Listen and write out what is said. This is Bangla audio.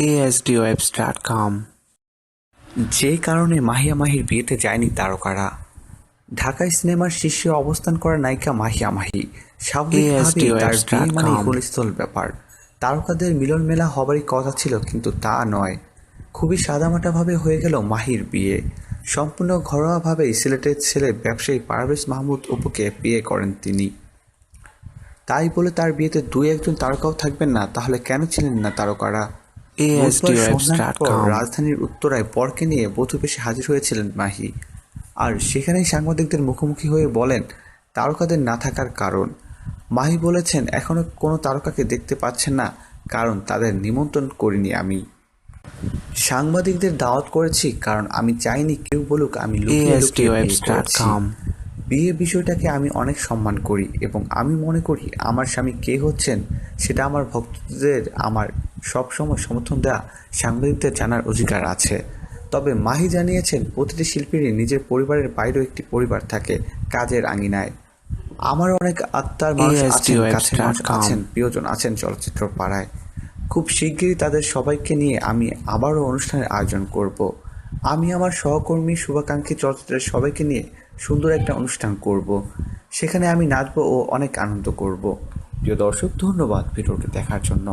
asdwebs.com যে কারণে মাহিয়া মাহির বিয়েতে যায়নি তারকারা। ঢাকায় সিনেমার শীর্ষে অবস্থান করা নায়িকা মাহিয়া মাহি। স্বাভাবিকভাবেই তার বিয়ে মানে ব্যাপার। তারকাদের মিলন মেলা হবারই কথা ছিল কিন্তু তা নয়। খুবই সাদামাটাভাবে হয়ে গেল মাহির বিয়ে। সম্পূর্ণ ঘরোয়াভাবেই সিলেটের ছেলে ব্যবসায়ী পারভেজ মাহমুদ অপুকে বিয়ে করেন তিনি। তাই বলে তার বিয়েতে দুই একজন তারকাও থাকবেন না তাহলে কেন ছিলেন না তারকারা? রাজধানীর উত্তরায় বরকে নিয়ে বধূ বেশে হাজির হয়েছিলেন মাহি। আর সেখানেই সাংবাদিকদের মুখোমুখি হয়ে বলেন তারকাদের না থাকার কারণ। মাহি বলেছেন এখনও কোনো তারকাকে দেখতে পাচ্ছেন না কারণ তাদের নিমন্ত্রণ করিনি আমি। সাংবাদিকদের দাওয়াত করেছি কারণ আমি চাইনি কেউ বলুক আমি লুকিয়ে লুকিয়ে বিয়ে বিষয়টাকে আমি অনেক সম্মান করি এবং আমি মনে করি আমার স্বামী কে হচ্ছেন সেটা আমার ভক্তদের আমার সবসময় সমর্থন দেওয়া সাংবাদিকদের জানার অধিকার আছে। তবে মাহি জানিয়েছেন প্রতিটি শিল্পীরই নিজের পরিবারের বাইরেও একটি পরিবার থাকে কাজের আঙিনায়। আমার অনেক আত্মার মানুষ আছেন কাছের মানুষ আছেন প্রিয়জন আছেন চলচ্চিত্র পাড়ায়। খুব শিগগিরই তাদের সবাইকে নিয়ে আমি আবারও অনুষ্ঠানের আয়োজন করব। আমি আমার সহকর্মী শুভাকাঙ্ক্ষী চলচ্চিত্রের সবাইকে নিয়ে সুন্দর একটা অনুষ্ঠান করব। সেখানে আমি নাচবো ও অনেক আনন্দ করব। প্রিয় দর্শক, ধন্যবাদ ভিডিওটি দেখার জন্য।